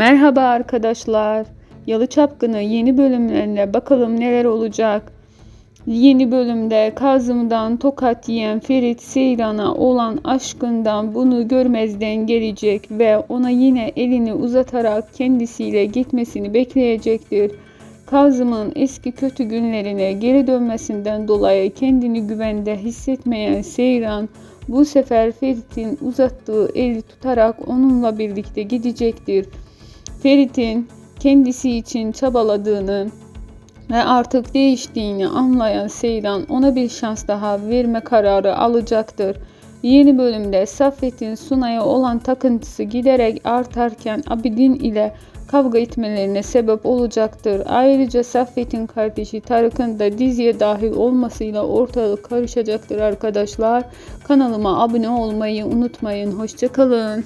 Merhaba arkadaşlar. Yalı Çapkını yeni bölümlerinde bakalım neler olacak. Yeni bölümde Kazım'dan tokat yiyen Ferit Seyran'a olan aşkından bunu görmezden gelecek ve ona yine elini uzatarak kendisiyle gitmesini bekleyecektir. Kazım'ın eski kötü günlerine geri dönmesinden dolayı kendini güvende hissetmeyen Seyran bu sefer Ferit'in uzattığı eli tutarak onunla birlikte gidecektir. Ferit'in kendisi için çabaladığını ve artık değiştiğini anlayan Seyran ona bir şans daha verme kararı alacaktır. Yeni bölümde Saffet'in Sunay'a olan takıntısı giderek artarken Abidin ile kavga etmelerine sebep olacaktır. Ayrıca Saffet'in kardeşi Tarık'ın da diziye dahil olmasıyla ortalık karışacaktır arkadaşlar. Kanalıma abone olmayı unutmayın. Hoşçakalın.